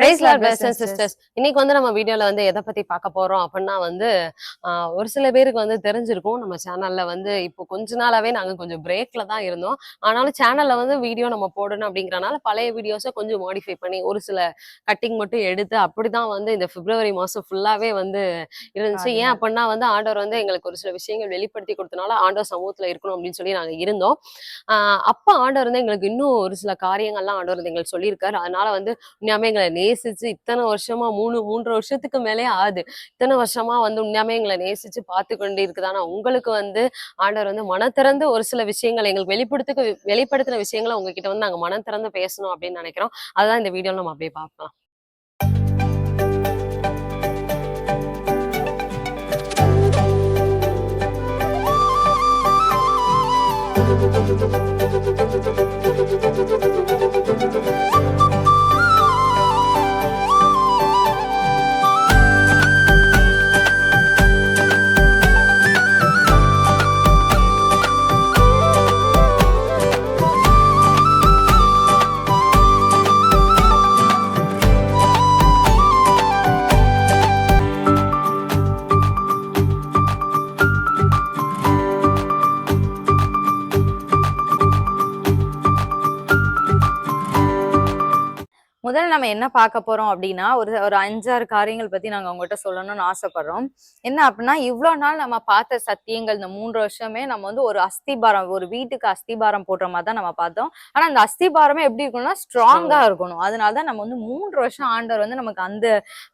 Sisters இன்னைக்கு வந்து நம்ம வீடியோல வந்து எதை பத்தி பார்க்க போறோம் அப்படின்னா வந்து ஒரு சில பேருக்கு வந்து தெரிஞ்சிருக்கும். நம்ம சேனல்ல வந்து இப்போ கொஞ்ச நாளாவே நாங்க கொஞ்சம் பிரேக்ல தான் இருந்தோம். ஆனாலும் சேனல்ல வந்து வீடியோ நம்ம போடணும் அப்படிங்கறனால பழைய வீடியோஸை கொஞ்சம் மாடிஃபை பண்ணி ஒரு சில கட்டிங் மட்டும் எடுத்து அப்படிதான் வந்து இந்த பிப்ரவரி மாசம் ஃபுல்லாவே வந்து இருந்துச்சு. ஏன் அப்படின்னா வந்து ஆண்டவர் வந்து எங்களுக்கு ஒரு சில விஷயங்கள் வெளிப்படுத்தி கொடுத்தனால ஆண்டவர் சமூகத்துல இருக்கணும் அப்படின்னு சொல்லி நாங்க இருந்தோம். அப்ப ஆண்டவர் வந்து எங்களுக்கு இன்னும் ஒரு சில காரியங்கள்லாம் ஆண்டவர் வந்து எங்களுக்கு சொல்லியிருக்காரு. அதனால வந்து உண்மையாமே எங்களை நேசிச்சு இத்தனை வருஷமா மூணு மூன்று வருஷத்துக்கு மேலே ஆகுது. இத்தனை வருஷமா வந்து உண்மையாமே எங்களை நேசிச்சு பார்த்து கொண்டு இருக்குதானா உங்களுக்கு வந்து ஆண்டவர் வந்து மனம் திறந்து ஒரு சில விஷயங்களை எங்களுக்கு வெளிப்படுத்த வெளிப்படுத்தின விஷயங்களை உங்ககிட்ட வந்து நாங்க மனம் திறந்து பேசணும் அப்படின்னு நினைக்கிறோம். அதுதான் இந்த வீடியோல நம்ம அப்படியே பார்க்கலாம். முதல்ல நம்ம என்ன பார்க்க போறோம் அப்படின்னா ஒரு ஒரு அஞ்சாறு காரியங்கள் பத்தி நாங்க உங்ககிட்ட சொல்லணும்னு ஆசைப்படுறோம். என்ன அப்படின்னா இவ்வளவு நாள் நம்ம பார்த்த சத்தியங்கள் இந்த மூன்று வருஷமே நம்ம வந்து ஒரு அஸ்திபாரம் ஒரு வீட்டுக்கு அஸ்திபாரம் போடுற மாதிரி தான் நம்ம பார்த்தோம். ஆனா அந்த அஸ்திபாரமே எப்படி இருக்கணும்னா ஸ்ட்ராங்கா இருக்கணும். அதனால தான் நம்ம வந்து மூன்று வருஷம் ஆண்டவர் வந்து நமக்கு அந்த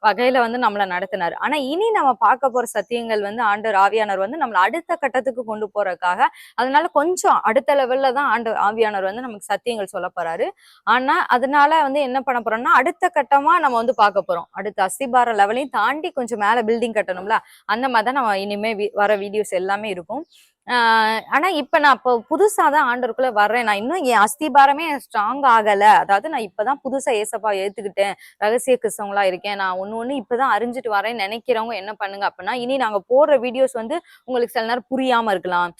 வகையில வந்து நம்மளை நடத்தினார். ஆனா இனி நம்ம பார்க்க போற சத்தியங்கள் வந்து ஆண்டவர் ஆவியானவர் வந்து நம்மளை அடுத்த கட்டத்துக்கு கொண்டு போறதுக்காக அதனால கொஞ்சம் அடுத்த லெவல்ல தான் ஆண்டவர் ஆவியானவர் வந்து நமக்கு சத்தியங்கள் சொல்ல போறாரு. ஆனா அதனால வந்து என்ன பண்ண போறோம்னா அடுத்த கட்டமா நம்ம வந்து பார்க்க போறோம். அடுத்த அஸ்திபார லெவலையும் தாண்டி கொஞ்சம் மேல பில்டிங் கட்டணும்ல? அந்த மாதிரி தான் நம்ம இனிமே வர வீடியோஸ் எல்லாமே இருக்கும். ஆனா இப்ப நான் இப்போ புதுசா தான் ஆண்டருக்குள்ள வர்றேன். நான் இன்னும் என் அஸ்திபாரமே ஸ்ட்ராங் ஆகல. அதாவது நான் இப்பதான் புதுசா ஏசப்பா ஏத்துக்கிட்டேன். ரகசிய கிறிஸ்தவங்களா இருக்கேன். நான் ஒண்ணு ஒண்ணு இப்பதான் அறிஞ்சிட்டு வரேன்னு நினைக்கிறவங்க என்ன பண்ணுங்க அப்படின்னா இனி நாங்க போடுற வீடியோஸ் வந்து உங்களுக்கு சில நேரம் புரியாம இருக்கலாம்.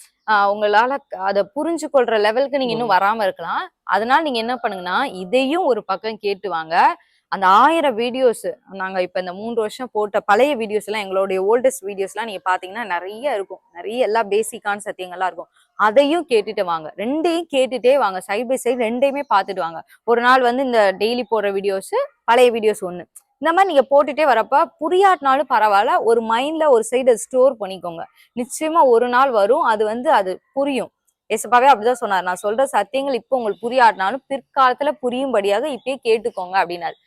உங்களால அதை புரிஞ்சு கொள்ற லெவலுக்கு நீங்க இன்னும் வராம இருக்கலாம். அதனால நீங்க என்ன பண்ணுங்கன்னா இதையும் ஒரு பக்கம் கேட்டு வாங்க. அந்த ஆயிரம் வீடியோஸ் நாங்கள் இப்போ இந்த மூன்று வருஷம் போட்ட பழைய வீடியோஸ் எல்லாம் எங்களுடைய ஓல்டஸ்ட் வீடியோஸ்லாம் நீங்கள் பார்த்தீங்கன்னா நிறைய இருக்கும். நிறைய எல்லா பேசிக்கான சத்தியங்கள்லாம் இருக்கும். அதையும் கேட்டுட்டு வாங்க. ரெண்டையும் கேட்டுட்டே வாங்க. சைட் பை சைடு ரெண்டையுமே பார்த்துட்டு வாங்க. ஒரு நாள் வந்து இந்த டெய்லி போடுற வீடியோஸ் பழைய வீடியோஸ் ஒன்று இந்த மாதிரி நீங்க போட்டுட்டே வரப்ப புரியாட்டினாலும் பரவாயில்ல. ஒரு மைண்ட்ல ஒரு சைடு ஸ்டோர் பண்ணிக்கோங்க. நிச்சயமா ஒரு நாள் வரும். அது வந்து அது புரியும். ஏசப்பாவே அப்படிதான் சொன்னார். நான் சொல்ற சத்தியங்கள் இப்போ உங்களுக்கு புரியாட்டினாலும் பிற்காலத்துல புரியும்படியாக இப்பயே கேட்டுக்கோங்க அப்படின்னாரு.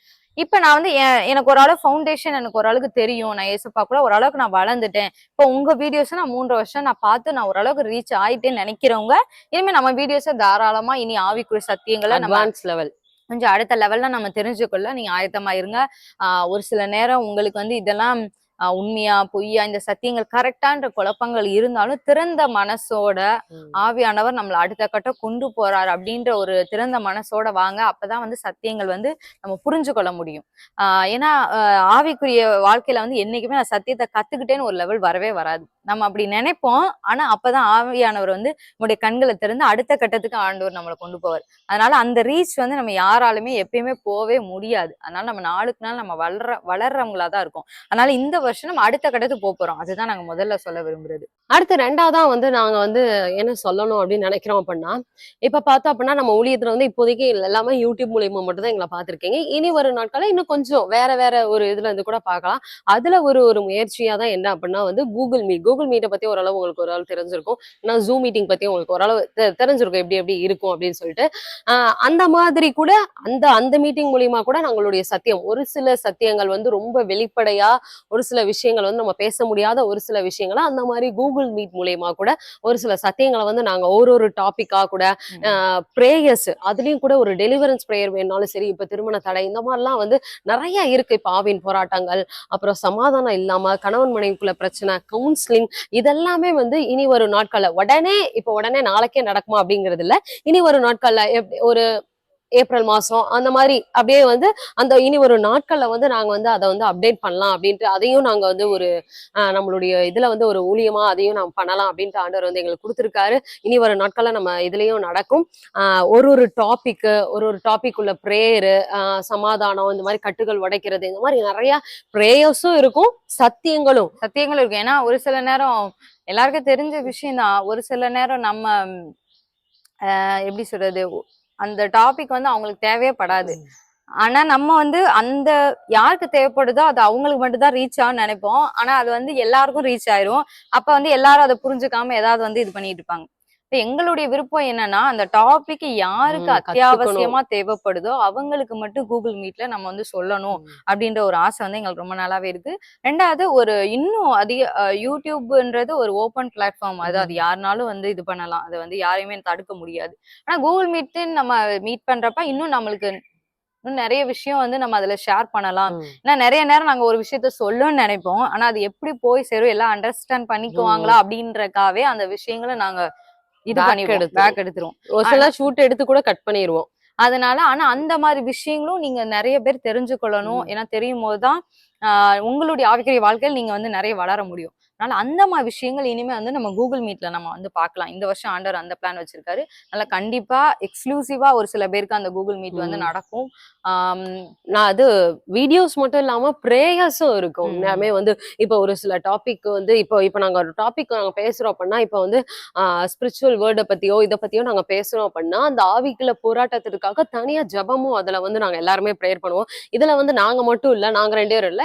இப்ப நான் வந்து எனக்கு ஓரளவு ஃபவுண்டேஷன் எனக்கு ஓரளவுக்கு தெரியும். நான் ஏசப்பா கூட ஓரளவுக்கு நான் வளர்ந்துட்டேன். இப்போ உங்க வீடியோஸ் நான் மூன்று வருஷம் நான் பார்த்து நான் ஓரளவுக்கு ரீச் ஆயிட்டேன்னு நினைக்கிறவங்க இனிமே நம்ம வீடியோஸை தாராளமா இனி ஆவிக்குரிய சத்தியங்களை நம்ம அட்வான்ஸ் லெவல் கொஞ்சம் அடுத்த லெவல்ல நம்ம தெரிஞ்சுக்கொள்ள நீங்க ஆயத்தமா இருங்க. ஒரு சில நேரம் உங்களுக்கு வந்து இதெல்லாம் உண்மையா பொய்யா இந்த சத்தியங்கள் கரெக்டான்ற குழப்பங்கள் இருந்தாலும் திறந்த மனசோட ஆவியானவர் நம்மள அடுத்த கட்டம் கொண்டு போறாரு அப்படின்ற ஒரு திறந்த மனசோட வாங்க அப்பதான் வந்து சத்தியங்கள் வந்து நம்ம புரிஞ்சு கொள்ள முடியும். ஆஹ் ஏன்னா ஆவிக்குரிய வாழ்க்கையில வந்து என்னைக்குமே நான் சத்தியத்தை கத்துக்கிட்டேன்னு ஒரு லெவல் வரவே வராது. நம்ம அப்படி நினைப்போம். ஆனா அப்பதான் ஆவியானவர் வந்து நம்முடைய கண்களை திறந்து அடுத்த கட்டத்துக்கு ஆண்டவர் நம்மளை கொண்டு போவார். அதனால அந்த ரீச் வந்து நம்ம யாராலுமே எப்பயுமே போவே முடியாது. அதனால நம்ம நாளுக்கு நாள் நம்ம வளர வளர்றவங்களா தான் இருக்கும். அதனால இந்த வருஷம் நம்ம அடுத்த கட்டத்துக்கு போக போறோம். அதுதான் நாங்க முதல்ல சொல்ல விரும்புறது. அடுத்து ரெண்டாவதா வந்து நாங்க வந்து என்ன சொல்லணும் அப்படின்னு நினைக்கிறோம் அப்படின்னா இப்ப பார்த்தோம் அப்படின்னா நம்ம ஊழியத்துல வந்து இப்போதைக்கு எல்லாமே யூடியூப் மூலியமா மட்டும் தான் எங்களை பார்த்திருக்கீங்க. இனி வரும் நாட்கள இன்னும் கொஞ்சம் வேற வேற ஒரு இதுல இருந்து கூட பார்க்கலாம். அதுல ஒரு ஒரு முயற்சியா தான் என்ன அப்படின்னா வந்து கூகுள் மீட் கூகுள் மீட்டை பத்தி ஓரளவு உங்களுக்கு ஓரளவு தெரிஞ்சிருக்கும். நான் ஜூம் மீட்டிங் பத்தி உங்களுக்கு ஓரளவு தெ- தெரிஞ்சிருக்கும் எப்படி எப்படி இருக்கும் அப்படின்னு சொல்லிட்டு. அந்த மாதிரி கூட அந்த அந்த மீட்டிங் மூலியமா கூட நம்மளுடைய சத்தியம் ஒரு சில சத்தியங்கள் வந்து ரொம்ப வெளிப்படையா ஒரு சில விஷயங்கள் வந்து நம்ம பேச முடியாத ஒரு சில விஷயங்களை அந்த மாதிரி கூகுள் மீட் மூலியமா கூட ஒரு சில சத்தியங்களை வந்து நாங்க ஒரு ஒரு டாபிக்கா கூட ப்ரேயர்ஸ் அதுலயும் கூட ஒரு டெலிவரன்ஸ் ப்ரேயர் வேணாலும் சரி இப்ப திருமண தடை இந்த மாதிரிலாம் வந்து நிறைய இருக்கு. இப்ப ஆவின் போராட்டங்கள் அப்புறம் சமாதானம் இல்லாம கணவன் மனைவிக்குள்ள பிரச்சனை கவுன்சிலிங் இதெல்லாமே வந்து இனி வரும் நாட்கள்ல உடனே இப்ப உடனே நாளைக்கே நடக்குமா அப்படிங்கிறது இல்ல இனி வரும் நாட்கள்ல ஒரு ஏப்ரல் மாசம் அந்த மாதிரி அப்படியே வந்து அந்த இனி ஒரு நாட்கள்ல வந்து நாங்க வந்து அதை வந்து அப்டேட் பண்ணலாம் அப்படின்ட்டு அதையும் நாங்க வந்து ஒரு ஆஹ் நம்மளுடைய இதுல வந்து ஒரு ஊழியமா அதையும் நாம் பண்ணலாம் அப்படின்ட்டு ஆண்டவர் வந்து எங்களுக்கு கொடுத்துருக்காரு. இனி வர நாட்கள்ல நம்ம இதுலயும் நடக்கும். ஆஹ் ஒரு ஒரு டாபிக் ஒரு ஒரு டாபிக் உள்ள ப்ரேயரு சமாதானம் இந்த மாதிரி கட்டுகள் உடைக்கிறது இந்த மாதிரி நிறைய ப்ரேயர்ஸும் இருக்கும் சத்தியங்களும். சத்தியங்களும் இருக்கும் ஏன்னா ஒரு சில நேரம் எல்லாருக்கும் தெரிஞ்ச விஷயம் தான் ஒரு சில நேரம் நம்ம ஆஹ் எப்படி சொல்றது அந்த டாபிக் வந்து அவங்களுக்கு தேவையே படாது. ஆனா நம்ம வந்து அந்த யாருக்கு தேவைப்படுதோ அது அவங்களுக்கு மட்டும் தான் ரீச் ஆகும்னு நினைப்போம். ஆனா அது வந்து எல்லாருக்கும் ரீச் ஆயிரும். அப்ப வந்து எல்லாரும் அதை புரிஞ்சுக்காம ஏதாவது வந்து இது பண்ணிட்டு இருப்பாங்க. எங்களுடைய விருப்பம் என்னன்னா அந்த டாபிக் யாருக்கு அத்தியாவசியமா தேவைப்படுதோ அவங்களுக்கு மட்டும் கூகுள் மீட்ல நம்ம வந்து சொல்லணும். அப்படின்ற ஒரு ஆசை வந்து எங்களுக்கு ரொம்ப நாளாவே இருக்கு. ரெண்டாவது ஒரு இன்னும் அதிக யூடியூப்ன்றது ஒரு ஓப்பன் பிளாட்ஃபார்ம் அது அது யாருனாலும் வந்து இது பண்ணலாம். அதை வந்து யாரையுமே தடுக்க முடியாது. ஆனா கூகுள் மீட் நம்ம மீட் பண்றப்ப இன்னும் நம்மளுக்கு இன்னும் நிறைய விஷயம் வந்து நம்ம அதுல ஷேர் பண்ணலாம். ஏன்னா நிறைய நேரம் நாங்க ஒரு விஷயத்த சொல்லணும்னு நினைப்போம். ஆனா அது எப்படி போய் சேரும்? எல்லாம் அண்டர்ஸ்டாண்ட் பண்ணிக்குவாங்களா? அப்படின்றக்காவே அந்த விஷயங்களை நாங்க இது. பேக் எடுத்துருவோம் ஒரு சில ஷூட் எடுத்து கூட கட் பண்ணிடுவோம் அதனால ஆனா அந்த மாதிரி விஷயங்களும் நீங்க நிறைய பேர் தெரிஞ்சுக்கொள்ளணும். ஏன்னா தெரியும் போதுதான் ஆஹ் உங்களுடைய ஆவிக்குரிய வாழ்க்கையில் நீங்க வந்து நிறைய வளர முடியும். அதனால அந்த மாதிரி விஷயங்கள் இனிமே வந்து நம்ம கூகுள் மீட்ல நம்ம வந்து பார்க்கலாம். இந்த வருஷம் ஆண்டர் அந்த பிளான் வச்சிருக்காரு. அதனால கண்டிப்பா எக்ஸ்க்ளூசிவா ஒரு சில பேருக்கு அந்த கூகுள் மீட் வந்து. நடக்கும். நான் அது வீடியோஸ் மட்டும் இல்லாம ப்ரேயர்ஸும் இருக்கும். ம். உண்மையாமே வந்து இப்போ ஒரு சில டாபிக் வந்து இப்போ இப்போ நாங்க ஒரு டாபிக் நாங்க பேசுறோம் அப்படின்னா இப்போ வந்து ஸ்பிரிச்சுவல் வேர்டை பத்தியோ இதை பத்தியோ நாங்க பேசுறோம் அப்படின்னா அந்த ஆவிக்குள்ள போராட்டத்திற்காக தனியா ஜெபமும் அதுல வந்து நாங்க எல்லாருமே ப்ரேயர் பண்ணுவோம். இதுல வந்து நாங்க மட்டும் இல்ல நாங்க ரெண்டு பேரும் இல்ல.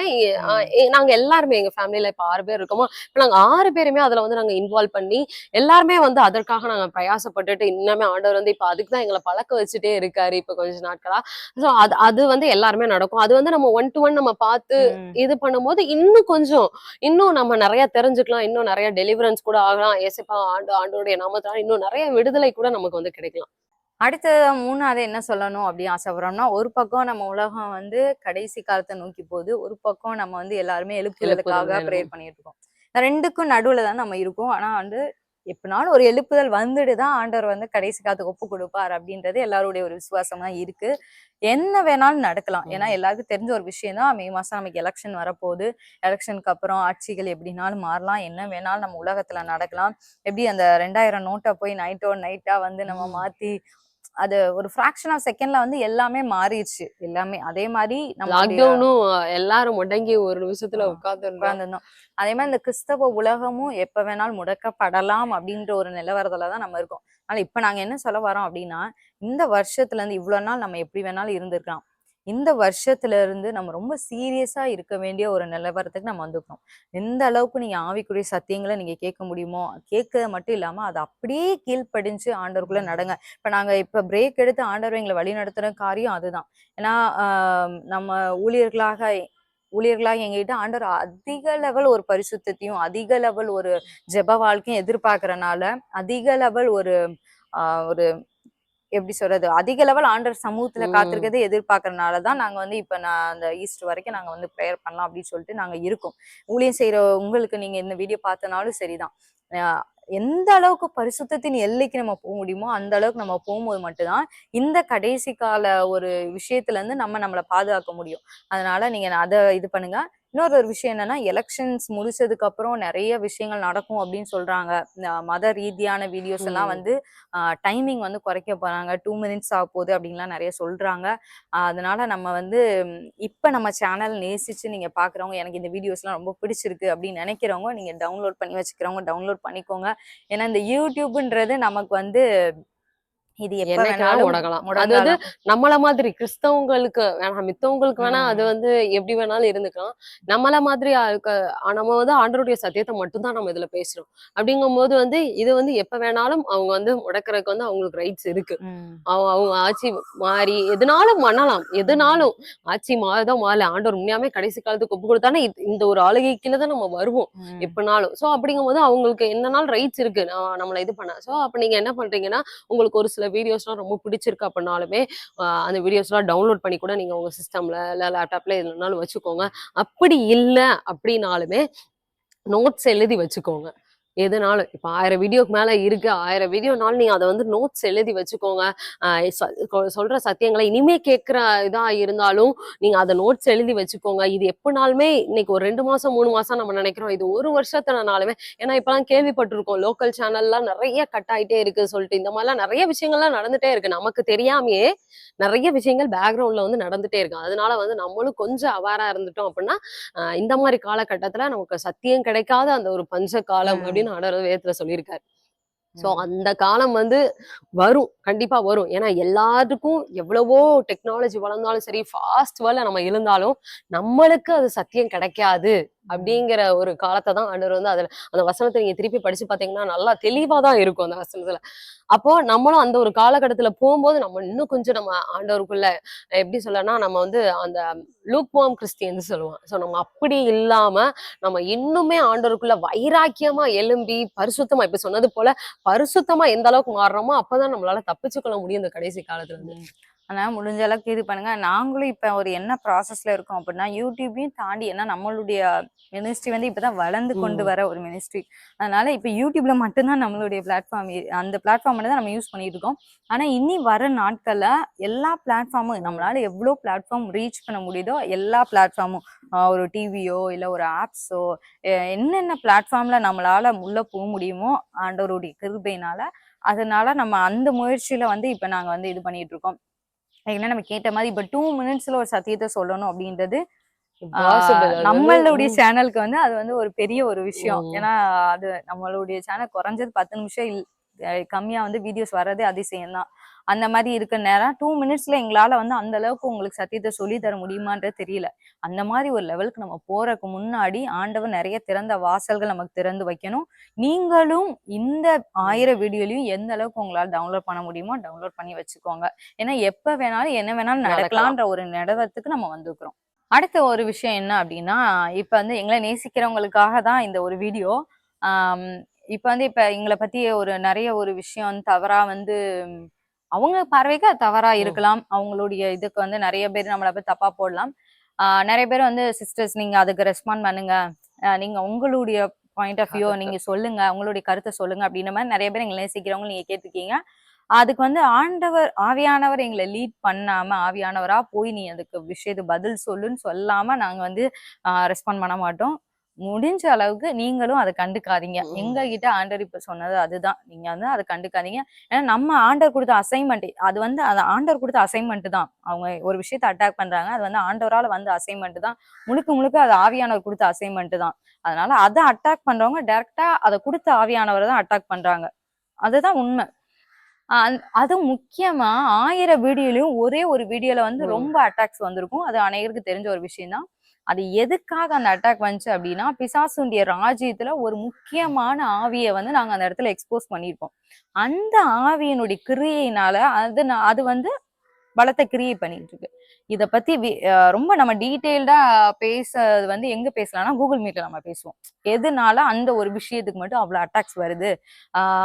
நாங்க எல்லாருமே எங்க ஃபேமிலியில இப்ப ஆறு பேர் இருக்கோமோ இப்ப நாங்க ஆறு பேருமே அதுல வந்து நாங்க இன்வால்வ் பண்ணி எல்லாருமே வந்து அதற்காக நாங்க பிரயாசப்பட்டுட்டு இன்னமே ஆண்டவர் வந்து இப்ப அதுக்கு தான் எங்களை பழக்க வச்சுட்டே இருக்காரு இப்ப கொஞ்ச நாட்களா. சோ அது அது வந்து எல்லாருமே நடக்கும். அது வந்து நம்ம ஒன் டு ஒன் நம்ம பார்த்து. இது பண்ணும்போது இன்னும் கொஞ்சம் இன்னும் நம்ம நிறைய தெரிஞ்சுக்கலாம் இன்னும் நிறைய டெலிவரன்ஸ் கூட ஆகலாம். ஏசப்பா ஆண்டு ஆண்டோடைய நாமத்தால இன்னும் நிறைய விடுதலை கூட நமக்கு வந்து கிடைக்கலாம். அடுத்த மூணாவது என்ன சொல்லணும் அப்படின்னு ஆசைப்படுறோம்னா ஒரு பக்கம் நம்ம உலகம் வந்து கடைசி காலத்தை நோக்கி போகுது. ஒரு பக்கம் நம்ம வந்து எல்லாருமே எழுப்புதல் ப்ரேயர் பண்ணிட்டு இருக்கோம். ரெண்டுக்கும் நடுவுல தான் நம்ம இருக்கோம். ஆனா வந்து எப்பனாலும் ஒரு எழுப்புதல் வந்துட்டு தான் ஆண்டவர் வந்து கடைசி காலத்துக்கு ஒப்பு கொடுப்பார் அப்படின்றது எல்லாருடைய ஒரு விசுவாசமா இருக்கு. என்ன வேணாலும் நடக்கலாம். ஏன்னா. எல்லாருக்கும் தெரிஞ்ச ஒரு விஷயம் தான். மே மாசம் நமக்கு எலெக்ஷன் வரப்போகுது. எலெக்ஷனுக்கு அப்புறம் ஆட்சிகள் எப்படினாலும் மாறலாம். என்ன வேணாலும் நம்ம உலகத்துல நடக்கலாம். எப்படி அந்த ரெண்டாயிரம் நோட்டை போய் நைட்டோ நைட்டா வந்து நம்ம. மாத்தி அது ஒரு ஃபிராக்ஷன் ஆஃப் செகண்ட்ல வந்து எல்லாமே மாறிடுச்சு. எல்லாமே அதே மாதிரி நம்ம லாக்டவுனும் எல்லாரும் முடங்கி ஒரு நிமிஷத்துல உட்கார்ந்து உட்கார்ந்துருந்தோம். அதே மாதிரி இந்த கிறிஸ்தவ உலகமும் எப்ப வேணாலும் முடக்கப்படலாம் அப்படின்ற ஒரு நிலவரத்துல தான் நம்ம இருக்கோம். ஆனா இப்ப நாங்க என்ன சொல்ல வரோம் அப்படின்னா இந்த வருஷத்துல இருந்து இவ்வளவு நாள் நம்ம எப்படி வேணாலும் இருந்திருக்கலாம். இந்த வருஷத்துல இருந்து நம்ம ரொம்ப சீரியஸா இருக்க வேண்டிய ஒரு நிலவரத்துக்கு நம்ம வந்துக்கணும். எந்த அளவுக்கு நீங்க ஆவிக்குரிய சத்தியங்களை நீங்க கேட்க முடியுமோ கேட்கறது மட்டும் இல்லாம அதை அப்படியே கீழ்ப்படிஞ்சு ஆண்டவருக்குள்ள நடங்க. இப்ப நாங்க இப்ப பிரேக் எடுத்து ஆண்டவர் எங்களை வழி நடத்துற காரியம் அதுதான். ஏன்னா நம்ம ஊழியர்களாக ஊழியர்களாக எங்ககிட்ட ஆண்டவர் அதிக லெவல் ஒரு பரிசுத்தத்தையும் அதிக லெவல் ஒரு ஜெப வாழ்க்கையும் எதிர்பார்க்கறனால அதிக லெவல் ஒரு ஒரு எப்படி சொல்றது அதிக லெவல் ஆண்டவர் சமூகத்துல. காத்திருக்கிறதை எதிர்பார்க்கறனால தான் நாங்க வந்து இப்ப நான் அந்த ஈஸ்ட் வரைக்கும் நாங்க வந்து ப்ரேயர் பண்ணலாம் அப்படின்னு சொல்லிட்டு நாங்க இருக்கோம். ஊழியம் செய்யற உங்களுக்கு நீங்க இந்த வீடியோ பார்த்தனாலும் சரிதான். எந்த அளவுக்கு பரிசுத்தத்தின் எல்லைக்கு நம்ம போக முடியுமோ அந்த அளவுக்கு நம்ம போகும்போது மட்டும்தான் இந்த கடைசி கால ஒரு விஷயத்துல இருந்து நம்ம நம்மளை பாதுகாக்க முடியும். அதனால நீங்க அதை இது பண்ணுங்க. இன்னொரு ஒரு விஷயம் என்னன்னா எலெக்ஷன்ஸ் முடிச்சதுக்கு அப்புறம் நிறைய விஷயங்கள் நடக்கும் அப்படின்னு சொல்றாங்க. மத ரீதியான வீடியோஸ் எல்லாம். வந்து டைமிங் வந்து குறைக்க போறாங்க. டூ மினிட்ஸ் ஆக போகுது அப்படின்லாம் நிறைய சொல்றாங்க. அதனால நம்ம வந்து இப்ப நம்ம சேனல் நேசிச்சு நீங்க பாக்குறவங்க எனக்கு இந்த வீடியோஸ்லாம் ரொம்ப பிடிச்சிருக்கு அப்படின்னு நினைக்கிறவங்க நீங்க டவுன்லோட் பண்ணி வச்சுக்கிறவங்க டவுன்லோட் பண்ணிக்கோங்க. ஏன்னா இந்த யூடியூப்ன்றது நமக்கு வந்து இது என்னைக்காலும் வேணாலும் முடங்கலாம். அது வந்து முடங்கலாம். நம்மள மாதிரி கிறிஸ்தவங்களுக்கு வேணாம் மித்தவங்களுக்கு வேணா அது. வந்து எப்படி வேணாலும் இருந்துக்கலாம். நம்மள மாதிரி நம்ம வந்து ஆண்டருடைய சத்தியத்தை மட்டும்தான் நம்ம இதுல பேசுறோம். அப்படிங்கும்போது வந்து இது வந்து எப்ப வேணாலும் அவங்க வந்து முடக்கறதுக்கு வந்து அவங்களுக்கு ரைட்ஸ் இருக்கு. அவங்க அவங்க ஆட்சி மாறி எதுனாலும் பண்ணலாம். எதுனாலும் ஆட்சி மாறுதான் மாறல ஆண்டவர் உண்மையாமே கடைசி காலத்துக்கு ஒப்பு கொடுத்தானே இந்த ஒரு ஆளுகை கீழே தான் நம்ம வருவோம். எப்பனாலும். சோ அப்படிங்கும்போது அவங்களுக்கு என்னனாலும் ரைட்ஸ் இருக்கு. நம்மள இது பண்ண சோ அப்ப நீங்க என்ன பண்றீங்கன்னா உங்களுக்கு ஒரு சில வீடியோஸ்லாம் ரொம்ப பிடிச்சிருக்கு அப்படின்னாலுமே அந்த வீடியோஸ்லாம் டவுன்லோட் பண்ணி கூட நீங்கள் உங்கள் சிஸ்டம்ல இல்லை லேப்டாப்ல இல்லைனாலும் வச்சுக்கோங்க. அப்படி இல்லை அப்படின்னாலுமே நோட்ஸ் எழுதி வச்சுக்கோங்க. எதுனாலும் இப்ப ஆயிரம் வீடியோக்கு மேல இருக்கு ஆயிரம் வீடியோனாலும் நீங்க அதை வந்து நோட்ஸ் எழுதி வச்சுக்கோங்க. ஆஹ் சொ- கொ- சொல்ற சத்தியங்களை இனிமே கேட்கிற இதா இருந்தாலும் நீங்க அதை நோட்ஸ் எழுதி வச்சுக்கோங்க. இது எப்பனாலுமே இன்னைக்கு ஒரு ரெண்டு மாசம் மூணு மாசம் நம்ம நினைக்கிறோம். இது ஒரு வருஷத்துலனாலுமே ஏன்னா இப்பெல்லாம் கேள்விப்பட்டிருக்கோம். லோக்கல் சேனல்லாம் நிறைய கட் ஆயிட்டே இருக்கு சொல்லிட்டு. இந்த மாதிரிலாம் நிறைய விஷயங்கள்லாம் நடந்துட்டே இருக்கு. நமக்கு தெரியாமயே நிறைய விஷயங்கள் பேக்ரவுண்ட்ல வந்து நடந்துட்டே இருக்கு. அதனால வந்து நம்மளும் கொஞ்சம் அவாரா இருந்துட்டோம் அப்படின்னா இந்த மாதிரி காலகட்டத்துல நமக்கு சத்தியம் கிடைக்காத அந்த ஒரு பஞ்ச காலம் ம். அப்படின்னு ஆண்டவர் வேதத்துல சொல்லியிருக்காரு. சோ ம். அந்த காலம் வந்து வரும். கண்டிப்பா வரும். ஏன்னா எல்லாத்துக்கும் எவ்வளவோ டெக்னாலஜி வளர்ந்தாலும் சரி ஃபாஸ்ட் வேர்ல்ட்ல நம்ம இருந்தாலும் நம்மளுக்கு அது சத்தியம் கிடைக்காது. அப்படிங்கிற ஒரு காலத்தை தான் ஆண்டவர் வந்து அதுல அந்த வசனத்தை நீங்க திருப்பி படிச்சு பாத்தீங்கன்னா நல்லா தெளிவா தான் இருக்கும் அந்த வசனத்துல. அப்போ நம்மளும் அந்த ஒரு காலகட்டத்துல போகும்போது நம்ம இன்னும் கொஞ்சம் நம்ம ஆண்டவருக்குள்ள எப்படி சொல்லனா நம்ம வந்து அந்த லூக்வாம் கிறிஸ்டியன்ஸ் சொல்லுவோம். சோ நம்ம அப்படி இல்லாம நம்ம இன்னுமே ஆண்டவருக்குள்ள வைராக்கியமா எழும்பி பரிசுத்தமா இப்ப சொன்னது போல பரிசுத்தமா எந்த அளவுக்கு மாறுறோமோ அப்பதான் நம்மளால தப்பிச்சுக்கொள்ள முடியும் இந்த கடைசி காலத்துல. இருந்து ம். ஆனா முடிஞ்ச அளவுக்கு இது பண்ணுங்க நாங்களும் இப்ப ஒரு என்ன ப்ராசஸ்ல இருக்கோம் அப்படின்னா யூடியூபையும் தாண்டி ஏன்னா நம்மளுடைய மினிஸ்ட்ரி வந்து இப்பதான் வளர்ந்து கொண்டு. வர ஒரு மினிஸ்ட்ரி அதனால இப்ப யூடியூப்ல மட்டும்தான் நம்மளுடைய பிளாட்ஃபார்ம் அந்த பிளாட்ஃபார்ம் தான் நம்ம யூஸ் பண்ணிட்டு இருக்கோம் ஆனா இனி வர நாட்கள்ல எல்லா பிளாட்ஃபார்மும் நம்மளால எவ்வளவு பிளாட்ஃபார்ம் ரீச் பண்ண முடியுதோ எல்லா பிளாட்ஃபார்மும் ஒரு டிவியோ இல்ல ஒரு ஆப்ஸோ என்னென்ன பிளாட்ஃபார்ம்ல நம்மளால உள்ள போக முடியுமோ ஆண்டவருடைய கிருபையினால அதனால நம்ம அந்த முயற்சியில வந்து இப்ப நாங்க வந்து இது பண்ணிட்டு ஏன்னா நம்ம கேட்ட மாதிரி இப்ப டூ மினிட்ஸ்ல ஒரு சத்தியத்தை சொல்லணும் அப்படின்றது நம்மளுடைய சேனலுக்கு வந்து அது வந்து ஒரு பெரிய ஒரு விஷயம். ஏன்னா அது நம்மளுடைய சேனல் குறைஞ்சது பத்து நிமிஷம் இல் அஹ் கம்மியா வந்து வீடியோஸ் வர்றதே அதிசயம் தான் அந்த மாதிரி இருக்க நேரம் டூ மினிட்ஸ்ல எங்களால வந்து அந்த அளவுக்கு உங்களுக்கு சத்தியத்தை சொல்லி தர முடியுமான்றது தெரியல. அந்த மாதிரி ஒரு லெவலுக்கு நம்ம போறதுக்கு முன்னாடி ஆண்டவர் நிறைய திறந்த வாசல்கள் நமக்கு திறந்து வைக்கணும். நீங்களும் இந்த ஆயிரம் வீடியோலையும் எந்த அளவுக்கு உங்களால டவுன்லோட் பண்ண முடியுமோ டவுன்லோட் பண்ணி வச்சுக்கோங்க. ஏன்னா எப்ப வேணாலும் என்ன வேணாலும். நடக்கலான்ற ஒரு நிலவரத்துக்கு நம்ம வந்துக்கிறோம் அடுத்த ஒரு விஷயம் என்ன அப்படின்னா இப்ப வந்து எங்களை நேசிக்கிறவங்களுக்காக தான் இந்த ஒரு வீடியோ இப்ப வந்து இப்ப எங்களை பத்தி ஒரு நிறைய ஒரு விஷயம் வந்து தவறா வந்து அவங்க பார்வைக்கு அது தவறா ம். இருக்கலாம். அவங்களுடைய இதுக்கு வந்து நிறைய பேர் நம்மளை பத்தி தப்பா போடலாம். நிறைய பேர் வந்து சிஸ்டர்ஸ் நீங்க அதுக்கு ரெஸ்பாண்ட் பண்ணுங்க. ஆஹ் நீங்க உங்களுடைய பாயிண்ட் ஆஃப் வியூ கருத்து. நீங்க சொல்லுங்க. உங்களுடைய கருத்தை சொல்லுங்க. அப்படின்ற மாதிரி நிறைய பேர் எங்களை நேசிக்கிறவங்க நீங்க கேட்டிருக்கீங்க. அதுக்கு வந்து ஆண்டவர் ஆவியானவர் எங்களை லீட் பண்ணாம ஆவியானவரா போய் நீ அதுக்கு விஷயத்து பதில் சொல்லுன்னு சொல்லாம நாங்க வந்து ரெஸ்பாண்ட் பண்ண மாட்டோம். முடிஞ்ச அளவுக்கு நீங்களும் அதை கண்டுக்காதீங்க. எங்க கிட்ட ஆண்டர் இப்ப சொன்னது அதுதான். நீங்க வந்து அதை கண்டுக்காதீங்க. ஏன்னா நம்ம ஆண்டர் கொடுத்த அசைன்மெண்ட் அது வந்து அது ஆண்டர் கொடுத்த அசைன்மெண்ட் தான். அவங்க ஒரு விஷயத்த அட்டாக் பண்றாங்க அது வந்து ஆண்டவரால வந்து அசைன்மெண்ட் தான். முழுக்க முழுக்க அது ஆவியானவர் கொடுத்த அசைன்மெண்ட் தான். அதனால அதை அட்டாக் பண்றவங்க டைரக்டா அதை கொடுத்த ஆவியானவரை தான் அட்டாக் பண்றாங்க. அதுதான் உண்மை. அதுவும் முக்கியமா ஆயிரம் வீடியோலயும் ஒரே ஒரு வீடியோல வந்து. ரொம்ப அட்டாக்ஸ் வந்திருக்கும். அது அனைவருக்கு தெரிஞ்ச ஒரு விஷயம் தான் அது எதுக்காக அந்த அட்டாக் வந்துச்சு அப்படின்னா பிசாசுண்டிய ராஜ்யத்துல ஒரு முக்கியமான ஆவியை வந்து நாங்க அந்த இடத்துல எக்ஸ்போஸ் பண்ணியிருப்போம் அந்த ஆவியினுடைய கிரியையினால அது அது வந்து பலத்தை கிரியை பண்ணிட்டு இருக்கு இதை பத்தி வி- ரொம்ப நம்ம டீட்டெயில்டா பேசுறது வந்து எங்க பேசலாம்னா கூகுள் மீட்ல நம்ம பேசுவோம். எதுனால அந்த ஒரு விஷயத்துக்கு மட்டும் அவ்வளவு அட்டாக்ஸ் வருது?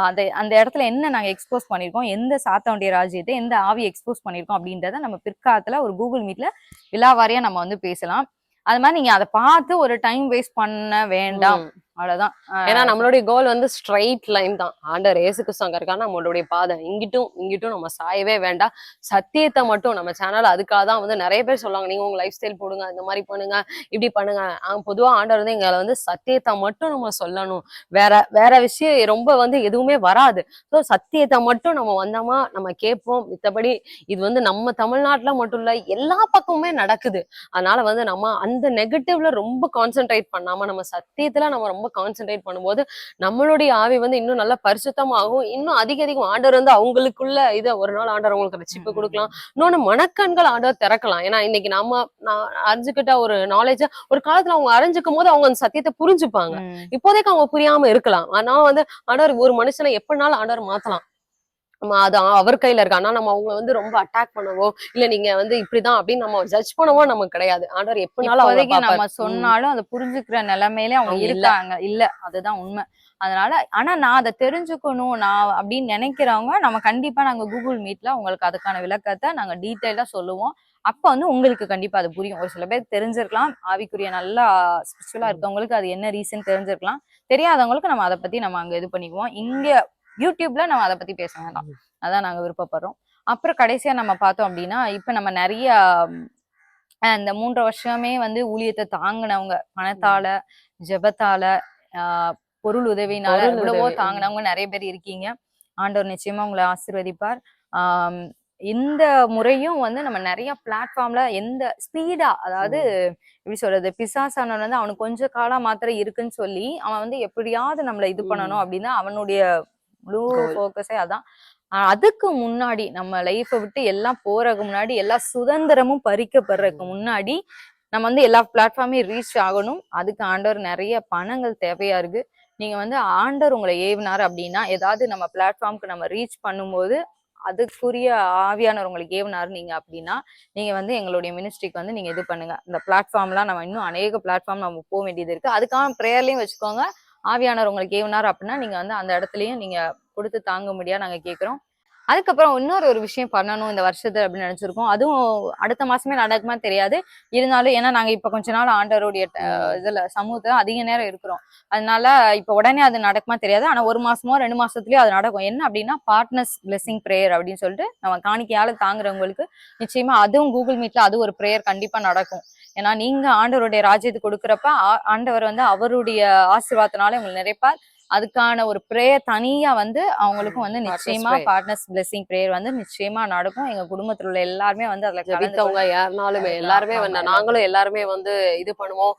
அந்த அந்த இடத்துல என்ன நாங்க எக்ஸ்போஸ் பண்ணிருக்கோம் எந்த சாத்தாவுடைய ராஜ்யத்தை எந்த ஆவி எக்ஸ்போஸ் பண்ணிருக்கோம் அப்படின்றத நம்ம பிற்காலத்துல ஒரு கூகுள் மீட்ல விழாவாரியா நம்ம வந்து பேசலாம். அது மாதிரி நீங்க அதை பார்த்து ஒரு டைம் வேஸ்ட் பண்ண வேண்டாம். அவ்வளவுதான். ஏன்னா நம்மளுடைய கோல் வந்து ஸ்ட்ரைட் லைன் தான். ஆண்டர் ஏசு கிறிஸ்து நம்மளுடைய பாதை. இங்கிட்டும் இங்கிட்டும் நம்ம சாயவே வேண்டாம். சத்தியத்தை மட்டும் நம்ம சேனல் அதுக்காக தான் வந்து நிறைய பேர் சொல்லுவாங்க நீங்க உங்க லைஃப் ஸ்டைல் போடுங்க இந்த மாதிரி பண்ணுங்க இப்படி பண்ணுங்க. பொதுவா ஆண்டர் வந்து எங்களை வந்து சத்தியத்தை மட்டும் நம்ம சொல்லணும். வேற வேற விஷயம் ரொம்ப வந்து எதுவுமே வராது. ஸோ சத்தியத்தை மட்டும் நம்ம வந்தோமா நம்ம கேட்போம். மித்தபடி இது வந்து நம்ம தமிழ்நாட்டுல மட்டும் இல்ல எல்லா பக்கமுமே நடக்குது. அதனால வந்து நம்ம அந்த நெகட்டிவ்ல ரொம்ப கான்சென்ட்ரேட் பண்ணாம நம்ம சத்தியத்துல நம்ம ரொம்ப கான்சென்ட்ரேட் பண்ணும்போது நம்மளுடைய ஆவி வந்து இன்னும் நல்லா பரிசுத்தமாகும் இன்னும் அதிக அதிகம் ஆண்டவர் வந்து அவங்களுக்குள்ள இதை ஒரு நாள் ஆண்டவர் அவங்களுக்கு ரட்சிப்பு ம், கொடுக்கலாம். இன்னொன்னு மனக்கண்கள் ஆண்டவர் திறக்கலாம். ஏன்னா இன்னைக்கு நம்ம நான் அறிஞ்சுக்கிட்ட ஒரு நாலேஜ ஒரு காலத்துல அவங்க அறிஞ்சுக்கும் போது அவங்க அந்த சத்தியத்தை புரிஞ்சுப்பாங்க. இப்போதைக்கு அவங்க புரியாம இருக்கலாம். ஆனா வந்து ஆண்டவர் ஒரு மனுஷனை எப்படினாலும் ஆண்டவர் மாத்தலாம். நம்ம அது அவர் கையில இருக்கு. ஆனா நம்ம அவங்கள வந்து ரொம்ப அட்டாக் பண்ணவோ இல்ல நீங்க வந்து இப்படிதான் அப்படின்னு நம்ம ஜட்ஜ் பண்ணவோ நமக்கு கிடையாது. ஆண்டவர் எப்படினாலும் நம்ம. சொன்னாலும் அதை புரிஞ்சுக்கிற நிலைமையில அவங்க. இருக்காங்க. இல்ல அதுதான் உண்மை. அதனால ஆனா நான் அதை தெரிஞ்சுக்கணும் நான் அப்படின்னு நினைக்கிறவங்க நம்ம கண்டிப்பா நாங்க கூகுள் மீட்ல உங்களுக்கு அதுக்கான விளக்கத்தை நாங்க டீட்டெயிலா சொல்லுவோம். அப்ப வந்து உங்களுக்கு கண்டிப்பா அது புரியும். ஒரு சில பேர் தெரிஞ்சிருக்கலாம். ஆவிக்குரிய நல்லா ஸ்பிரிச்சுவலா இருக்கவங்களுக்கு அது என்ன ரீசன் தெரிஞ்சிருக்கலாம். தெரியாதவங்களுக்கு நம்ம அதை பத்தி நம்ம அங்க இது பண்ணிக்குவோம். இங்க யூடியூப்ல நம்ம அதை பத்தி பேச வேண்டாம் அதான் நாங்க விருப்பப்படுறோம். அப்புறம் கடைசியா நம்ம பார்த்தோம் அப்படின்னா இப்ப நம்ம நிறைய இந்த மூன்றரை வருஷமே வந்து ஊழியத்தை தாங்கினவங்க பணத்தால ஜெபத்தால ஆஹ் பொருள் உதவினால எவ்வளவோ. தாங்கினவங்க நிறைய பேர் இருக்கீங்க. ஆண்டவர் நிச்சயமா உங்களை ஆசீர்வதிப்பார். ஆம், இந்த முறையும் வந்து நம்ம நிறைய பிளாட்ஃபார்ம்ல எந்த ஸ்பீடா அதாவது எப்படி சொல்றது பிசாசானவன் வந்து அவனுக்கு கொஞ்ச காலம் மாத்திரம் இருக்குன்னு சொல்லி அவன் வந்து எப்படியாவது நம்மள இது பண்ணணும். அப்படின்னு அவனுடைய Goal. ஃபோக்கஸே அதான். அதுக்கு முன்னாடி நம்ம லைஃப்பை விட்டு எல்லாம் போறதுக்கு முன்னாடி எல்லா சுதந்திரமும் பறிக்கப்படுறதுக்கு. முன்னாடி நம்ம வந்து எல்லா பிளாட்ஃபார்மையும் ரீச் ஆகணும். அதுக்கு ஆண்டவர் நிறைய பணங்கள் தேவையா இருக்கு. நீங்க வந்து ஆண்டவர் உங்களை ஏவினார் அப்படின்னா ஏதாவது நம்ம பிளாட்ஃபார்ம்க்கு நம்ம ரீச் பண்ணும்போது அதுக்குரிய ஆவியானவர் உங்களுக்கு ஏவினார் நீங்க அப்படின்னா நீங்க வந்து எங்களுடைய மினிஸ்ட்ரிக்கு வந்து நீங்க இது பண்ணுங்க. இந்த பிளாட்ஃபார்ம்லாம் நம்ம இன்னும் அநேக பிளாட்ஃபார்ம் நம்ம போக வேண்டியது இருக்கு. அதுக்கான ப்ரேயர்லயும் வச்சுக்கோங்க. ஆவியானவர் உங்களுக்கு ஏவினார் அப்படின்னா நீங்க வந்து அந்த இடத்துலயும் நீங்க கொடுத்து தாங்க முடியா நாங்க கேக்குறோம். அதுக்கப்புறம் இன்னொரு ஒரு விஷயம் பண்ணணும் இந்த வருஷத்துல அப்படின்னு நினைச்சிருக்கோம். அதுவும் அடுத்த மாசமே நடக்குமா தெரியாது. இருந்தாலும் ஏன்னா நாங்க இப்ப கொஞ்ச நாள் ஆண்டவருடைய இதுல சமூகத்துல அதிக நேரம் இருக்கிறோம். அதனால இப்ப உடனே அது நடக்குமா தெரியாது. ஆனா ஒரு மாசமோ ரெண்டு மாசத்துலயோ அது நடக்கும். என்ன அப்படின்னா பார்ட்னர்ஸ் பிளெஸிங் ப்ரேயர் அப்படின்னு சொல்லிட்டு நம்ம காணிக்கையால தாங்குறவங்களுக்கு நிச்சயமா அதுவும் கூகுள் மீட்ல அது ஒரு ப்ரேயர் கண்டிப்பா நடக்கும். ஏன்னா நீங்க ஆண்டவருடைய ராஜ்யத்துக்கு கொடுக்குறப்ப ஆண்டவர் வந்து அவருடைய ஆசீர்வாதத்தினால உங்களை நிறைப்பார். அதுக்கான ஒரு ப்ரேயர் தனியா வந்து அவங்களுக்கும் வந்து நிச்சயமா. பார்ட்னர்ஸ் blessing ப்ரேயர் வந்து நிச்சயமா நடக்கும் எங்க குடும்பத்துல உள்ள எல்லாருமே வந்து அதுல கலந்து ஜெபித்தவங்க யாருனாலுமே எல்லாருமே வந்து. நாங்களும் எல்லாருமே வந்து இது பண்ணுவோம்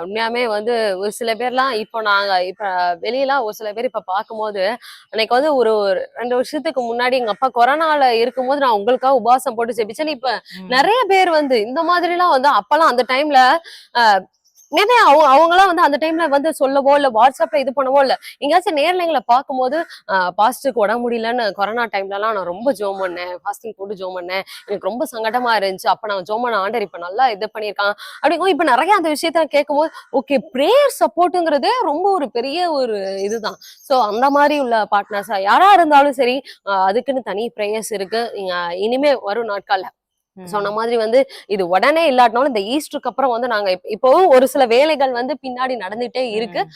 உண்மையாமே வந்து ஒரு சில பேர்லாம் இப்போ நாங்க இப்ப வெளியெல்லாம் ஒரு சில பேர் இப்ப பார்க்கும்போது அன்னைக்கு வந்து ஒரு ரெண்டு வருஷத்துக்கு முன்னாடி எங்க அப்பா கொரோனால இருக்கும்போது நான் உங்களுக்காக உபவாசம் போட்டு ஜெபிச்சேன் இப்ப. நிறைய பேர் வந்து இந்த மாதிரி எல்லாம் வந்து அப்பெல்லாம் அந்த டைம்ல மேபி அவங்க அவங்களாம் வந்து அந்த டைம்ல வந்து சொல்லவோ இல்ல வாட்ஸ்அப்ல இது பண்ணவோ இல்ல எங்கேயாச்சும் நேரில் எங்களை பார்க்கும்போது பாஸ்ட்டுக்கு உடம்பு முடியலன்னு கொரோனா டைம்ல எல்லாம் நான் ரொம்ப ஜோம் பண்ணேன். ஃபாஸ்டிங் போட்டு ஜோம் பண்ணேன். எனக்கு ரொம்ப சங்கடமா இருந்துச்சு. அப்ப நான் ஜோம் பண்ண ஆண்டர் இப்ப நல்லா இது பண்ணியிருக்கான். அப்படிங்கும் இப்ப நிறைய அந்த விஷயத்த கேட்கும்போது ஓகே ப்ரேயர் சப்போர்ட்டுங்கிறதே ரொம்ப ஒரு பெரிய ஒரு இதுதான். சோ அந்த மாதிரி உள்ள பார்ட்னர்ஸா யாரா இருந்தாலும் சரி அதுக்குன்னு தனி ப்ரேயர்ஸ் இருக்கு. இனிமே வரும் நாட்கள்ல. சொன்ன மாதிரி வந்து இது உடனே இல்லாட்டினாலும் இந்த ஈஸ்டருக்கு அப்புறம் வந்து நாங்க இப்ப- இப்போவும் ஒரு சில வேலைகள் வந்து பின்னாடி நடந்துட்டே இருக்கு.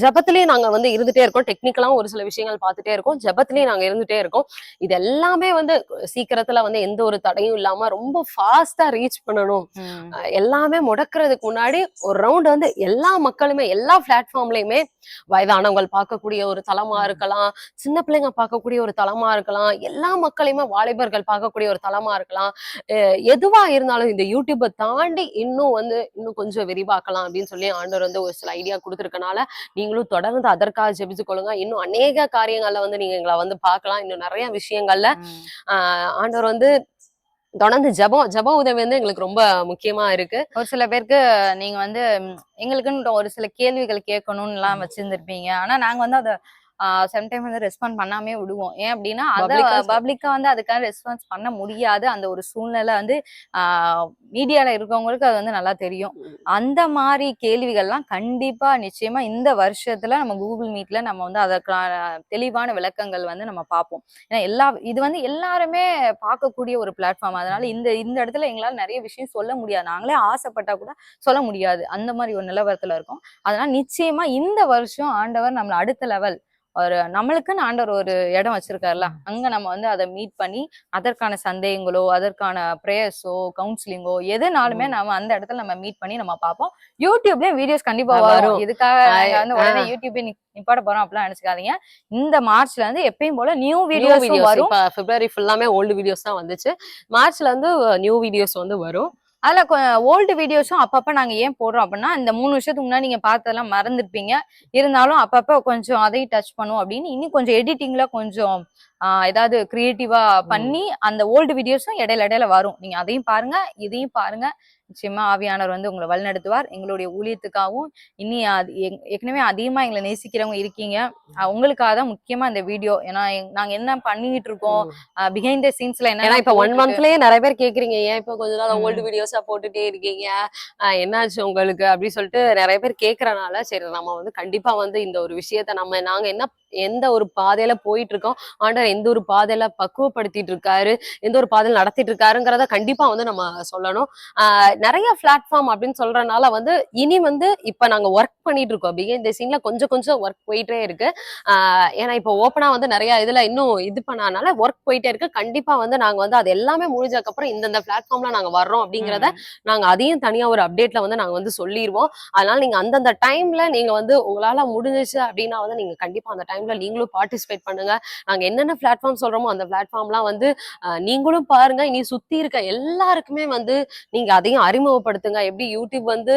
ஜபத்திலேயே நாங்க வந்து இருந்துட்டே இருக்கோம். டெக்னிக்கலாவும் ஒரு சில விஷயங்கள் பார்த்துட்டே இருக்கோம். ஜபத்திலேயே நாங்க இருந்துட்டே இருக்கோம். இது எல்லாமே வந்து சீக்கிரத்துல வந்து எந்த ஒரு தடையும் இல்லாம ரொம்ப ஃபாஸ்டா ரீச் பண்ணணும். எல்லாமே முடக்கிறதுக்கு முன்னாடி ஒரு ரவுண்ட் வந்து எல்லா மக்களுமே எல்லா பிளாட்ஃபார்ம்லயுமே வயதானவங்கள் பார்க்கக்கூடிய ஒரு தளமா. இருக்கலாம் சின்ன பிள்ளைங்க பார்க்கக்கூடிய ஒரு தளமா இருக்கலாம் எல்லா மக்களையுமே வாலிபர்கள் பார்க்கக்கூடிய ஒரு தளமா இருக்கலாம் அஹ் எதுவா இருந்தாலும் இந்த யூடியூப்பை தாண்டி இன்னும் வந்து இன்னும் கொஞ்சம் விரிவாக்கலாம் அப்படின்னு சொல்லி ஆண்டவர் வந்து ஒரு சில ஐடியா கொடுத்துருக்கனால நீங்களும் தொடர்ந்து அதற்காக ஜெபிச்சு கொள்ளுங்க இன்னும் அநேக காரியங்கள்ல வந்து நீங்க எங்களை வந்து பார்க்கலாம் இன்னும் நிறைய விஷயங்கள்ல. ஆஹ் ஆண்டவர் வந்து தொடர்ந்து ஜெபம் ஜப உதவி வந்து எங்களுக்கு ரொம்ப முக்கியமா இருக்கு. ஒரு சில பேருக்கு நீங்க வந்து எங்களுக்குன்னு ஒரு சில கேள்விகள் கேட்கணும்னு எல்லாம் வச்சிருந்திருப்பீங்க. ஆனா நாங்க வந்து அதை சம்டைம் வந்து ரெஸ்பாண்ட் பண்ணாமே விடுவோம். ஏன் அப்படின்னா அத பப்ளிக்கா வந்து அதுக்காக ரெஸ்பான்ஸ் பண்ண முடியாது. அந்த ஒரு சூழ்நிலை வந்து மீடியால இருக்கவங்களுக்கு அது வந்து நல்லா தெரியும். அந்த மாதிரி கேள்விகள்லாம் கண்டிப்பா நிச்சயமா இந்த வருஷத்துல நம்ம கூகுள் மீட்ல நம்ம வந்து அதற்கான தெளிவான விளக்கங்கள் வந்து நம்ம பார்ப்போம். ஏன்னா எல்லா இது வந்து எல்லாருமே பார்க்கக்கூடிய ஒரு பிளாட்ஃபார்ம் அதனால இந்த இந்த இடத்துல எங்களால நிறைய விஷயம் சொல்ல முடியாது. நாங்களே ஆசைப்பட்டா கூட சொல்ல முடியாது. அந்த மாதிரி ஒரு நிலவரத்துல இருக்கும். அதனால நிச்சயமா இந்த வருஷம் ஆண்டவர் நம்மள அடுத்த லெவல் ஒரு நம்மளுக்குன்னு ஆண்டவர் ஒரு இடம் வச்சிருக்காருல்ல. அங்க நம்ம வந்து அதை மீட் பண்ணி அதற்கான சந்தேகங்களோ அதற்கான ப்ரேயர்ஸோ கவுன்சிலிங்கோ எதுனாலுமே. நம்ம அந்த இடத்துல நம்ம மீட் பண்ணி நம்ம பார்ப்போம். யூடியூப்லயும் வீடியோஸ் கண்டிப்பா வரும். இதுக்காக வந்து உடனே ஆ. யூடியூபே நிப்பாட போறோம் அப்படிலாம் நினைச்சுக்காதீங்க. இந்த மார்ச்ல இருந்து எப்பயும் போல நியூ வீடியோஸ் வரும். பிப்ரவரி ஃபுல்லாமே ஓல்டு வீடியோஸ் தான் வந்துச்சு. மார்ச்ல இருந்து நியூ வீடியோஸ் வந்து வரும். அதில் ஓல்டு வீடியோஸும் அப்பப்போ நாங்கள் ஏன் போடுறோம் அப்படின்னா இந்த மூணு வருஷத்துக்கு முன்னாடி நீங்க பார்த்ததெல்லாம் மறந்துருப்பீங்க. இருந்தாலும் அப்பப்போ கொஞ்சம் அதையும் டச் பண்ணுவோம் அப்படின்னு இன்னும் கொஞ்சம் எடிட்டிங்கில் கொஞ்சம் ஏதாவது கிரியேட்டிவா பண்ணி அந்த ஓல்டு வீடியோஸும் இடையில இடையில வரும். நீங்க அதையும் பாருங்க இதையும் பாருங்க. நிச்சயமா ஆவியானவர் வந்து உங்களை வழிநடத்துவார். எங்களுடைய ஊழியத்துக்காகவும் இனி அது ஏற்கனவே அதிகமா எங்களை நேசிக்கிறவங்க இருக்கீங்க. உங்களுக்காக தான் முக்கியமா இந்த வீடியோ ஏன்னா நாங்க என்ன பண்ணிட்டு இருக்கோம்? பிஹைண்ட் த சீன்ஸ்ல என்ன இப்ப ஒன் மந்த்லயே நிறைய பேர் கேக்குறீங்க ஏன் இப்ப கொஞ்ச நாள். ஓல்டு வீடியோஸா போட்டுட்டே இருக்கீங்க? என்னாச்சு உங்களுக்கு? அப்படி சொல்லிட்டு நிறைய பேர் கேக்குறனால சரி நம்ம வந்து கண்டிப்பா வந்து இந்த ஒரு விஷயத்த நம்ம நாங்க என்ன எந்த ஒரு பாதையில போயிட்டு இருக்கோம்? ஆண்டவர் எந்த ஒரு பாதையில பக்குவப்படுத்திட்டு இருக்காரு எந்த ஒரு பாதையில நடத்திட்டு இருக்காருங்கிறத கண்டிப்பா வந்து நம்ம சொல்லணும். நிறைய பிளாட்ஃபார்ம் அப்படின்னு சொல்றதுனால வந்து இனி வந்து இப்ப நாங்க ஒர்க் பண்ணிட்டு இருக்கோம். பிகே இந்த சீன்ல கொஞ்சம் கொஞ்சம் ஒர்க் போயிட்டே இருக்கு. ஏன்னா இப்போ ஓப்பனா வந்து நிறைய இதுல இன்னும் இது பண்ணனால ஒர்க் போயிட்டே இருக்கு. கண்டிப்பா வந்து நாங்க வந்து அது எல்லாமே முடிஞ்சதுக்கு அப்புறம் இந்தந்த பிளாட்ஃபார்ம்ல நாங்க வர்றோம் அப்படிங்கறத நாங்க அதையும் தனியா ஒரு அப்டேட்ல வந்து நாங்க வந்து சொல்லிடுவோம் அதனால நீங்க அந்தந்த டைம்ல நீங்க வந்து உங்களால முடிஞ்சிச்சு அப்படின்னா வந்து நீங்க கண்டிப்பா அந்த டைம்ல நீங்களும் பார்ட்டிசிபேட் பண்ணுங்க. நாங்க என்னென்ன பிளாட்ஃபார்ம் சொல்றோமோ அந்த பிளாட்ஃபார்ம்லாம் வந்து நீங்களும் பாருங்க. இனி சுத்தி இருக்க எல்லாருக்குமே வந்து நீங்க அதையும் அறிமுகப்படுத்துங்க. எப்படி யூடியூப் வந்து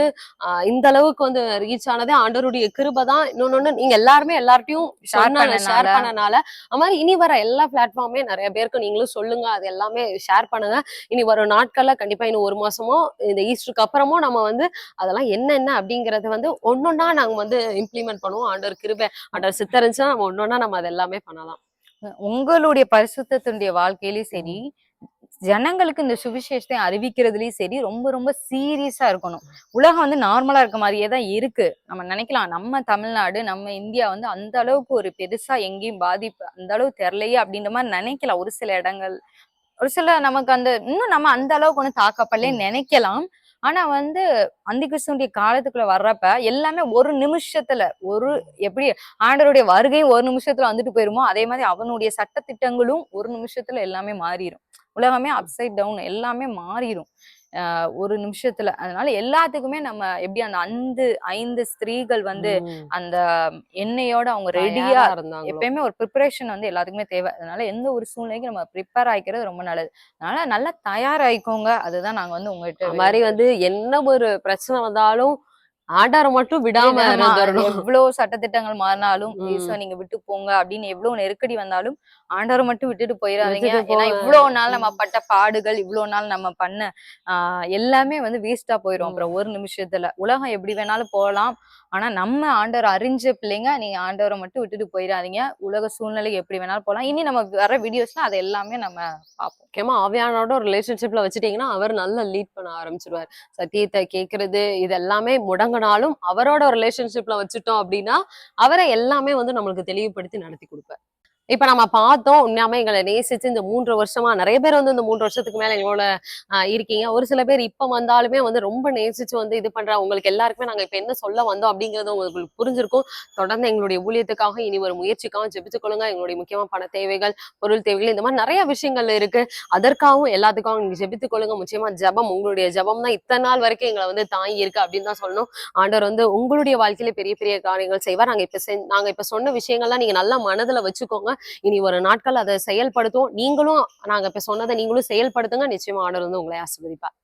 இந்த அளவுக்கு வந்து ரீச் ஆனதே ஆண்டவருடைய கிருபை தான். இன்னொன்னு நீங்க எல்லாருமே எல்லார்ட்டையும் ஷேர் பண்ணனால. அது மாதிரி இனி வர எல்லா பிளாட்ஃபார்மே நிறைய பேருக்கு நீங்களும் சொல்லுங்க. அது எல்லாமே ஷேர் பண்ணுங்க. இனி வரும் நாட்கள்ல கண்டிப்பா இன்னும் ஒரு மாசமோ இந்த ஈஸ்டருக்கு அப்புறமும் நம்ம வந்து அதெல்லாம் என்னென்ன அப்படிங்கறது வந்து ஒன்னொன்னா நாங்க வந்து இம்ப்ளிமெண்ட் பண்ணுவோம். ஆண்டவர் கிருபை ஆண்டவர் சித்தரிச்சுன்னா நம்ம ஒன்னொன்னா நம்ம அது எல்லாமே பண்ணலாம். உங்களுடைய பரிசுத்தத்தினுடைய வாழ்க்கையிலயும் சரி ஜனங்களுக்கு இந்த சுவிசேஷத்தை அறிவிக்கிறதுலயும் சரி ரொம்ப ரொம்ப சீரியஸா இருக்கணும். உலகம் வந்து நார்மலா இருக்க மாதிரியே தான் இருக்கு. நம்ம நினைக்கலாம் நம்ம தமிழ்நாடு நம்ம இந்தியா வந்து அந்த அளவுக்கு ஒரு பெருசா எங்கேயும் பாதிப்பு அந்த அளவு தெரியலையே அப்படின்ற மாதிரி நினைக்கலாம். ஒரு சில இடங்கள் ஒரு சில நமக்கு அந்த இன்னும் நம்ம அந்த அளவுக்கு ஒன்றும் தாக்கப்படலே நினைக்கலாம். ஆனா வந்து அந்த கிறிஸ்துவனுடைய காலத்துக்குள்ள வர்றப்ப எல்லாமே ஒரு நிமிஷத்துல ஒரு எப்படி ஆண்டருடைய வருகையும் ஒரு நிமிஷத்துல வந்துட்டு போயிருமோ அதே மாதிரி அவனுடைய சட்ட திட்டங்களும் ஒரு நிமிஷத்துல எல்லாமே மாறிடும் உலகமே அப்சைட் டவுன் எல்லாமே மாறிடும் ஒரு நிமிஷத்துல. அதனால எல்லாத்துக்குமே நம்ம எப்படி அந்த ஐந்து ஐந்து ஸ்திரீகள் வந்து அந்த எண்ணெயோட அவங்க ரெடியா. எப்பயுமே ஒரு ப்ரிப்பரேஷன் வந்து எல்லாத்துக்குமே தேவை. அதனால எந்த ஒரு சூழ்நிலைக்கும் நம்ம ப்ரிப்பேர் ஆயிக்கிறது ரொம்ப நல்லது. அதனால நல்லா தயாராயிக்கோங்க. அதுதான் நாங்க வந்து உங்ககிட்ட மாதிரி வந்து என்ன ஒரு பிரச்சனை வந்தாலும் ஆண்டவரை மட்டும் விடாம எவ்வளவு சட்டத்திட்டங்கள் மாறினாலும் ம். ஈஸ்வர நீங்க விட்டு போங்க அப்படின்னு எவ்வளவு நெருக்கடி வந்தாலும் ஆண்டவரை மட்டும் விட்டுட்டு போயிடாதீங்க ஏன்னா. இவ்வளவு நாள் நம்ம. பட்ட பாடுகள் இவ்வளவு நாள் நம்ம பண்ண ஆஹ் எல்லாமே வந்து வேஸ்டா போயிடும். அப்புறம் ஒரு நிமிஷத்துல உலகம் எப்படி வேணாலும் போகலாம் ஆனா நம்ம ஆண்டவர் அறிஞ்ச பிள்ளைங்க நீங்க ஆண்டவரை மட்டும் விட்டுட்டு போயிடாதீங்க. உலக சூழ்நிலைக்கு எப்படி வேணாலும் போகலாம் இனி நம்ம வர வீடியோஸ்ல அது எல்லாமே நம்ம பார்ப்போம். முக்கியமா ஆவியானோட ஒரு ரிலேஷன்ஷிப்ல வச்சுட்டீங்கன்னா அவர் நல்லா லீட் பண்ண ஆரம்பிச்சிருவார். சத்தியத்தை கேட்கறது இது எல்லாமே முடங்கினாலும் அவரோட ரிலேஷன்ஷிப்ல வச்சுட்டோம் அப்படின்னா அவரை எல்லாமே வந்து நம்மளுக்கு தெளிவுபடுத்தி நடத்தி கொடுப்பார். இப்ப நம்ம பார்த்தோம் உண்மையாமே எங்களை நேசிச்சு இந்த மூன்று வருஷமா நிறைய பேர் வந்து இந்த மூன்று வருஷத்துக்கு மேல எங்களோட இருக்கீங்க. ஒரு சில பேர் இப்ப வந்தாலுமே வந்து ரொம்ப நேசிச்சு வந்து இது பண்ற உங்களுக்கு எல்லாருக்குமே நாங்க இப்ப என்ன சொல்ல வந்தோம் அப்படிங்கறது உங்களுக்கு புரிஞ்சிருக்கும். தொடர்ந்து எங்களுடைய ஊழியத்துக்காக இனி ஒரு முயற்சிக்காக ஜெபிச்சு கொள்ளுங்க. எங்களுடைய முக்கியமா பண தேவைகள் பொருள் தேவைகள் இந்த மாதிரி நிறைய விஷயங்கள் இருக்கு. அதற்காகவும் எல்லாத்துக்காகவும் நீங்க ஜெபித்துக்கொள்ளுங்க முக்கியமா ஜெபம் உங்களுடைய ஜெபம் தான் இத்தனை நாள் வரைக்கும் எங்களை வந்து தாங்கி இருக்கு அப்படின்னு தான் சொல்லணும். ஆண்டவர் வந்து உங்களுடைய வாழ்க்கையில பெரிய பெரிய காரியங்கள் செய்வார். நாங்க இப்ப நாங்க இப்ப சொன்ன விஷயங்கள்லாம் நீங்க நல்லா மனதுல வச்சுக்கோங்க. இனி ஒரு நாட்கள் அதை செயல்படுத்தும். நீங்களும் நாங்க இப்ப சொன்னதை நீங்களும் செயல்படுத்துங்க. நிச்சயமா ஆர்டர் வந்து உங்களை ஆசீர்வதிப்பார்.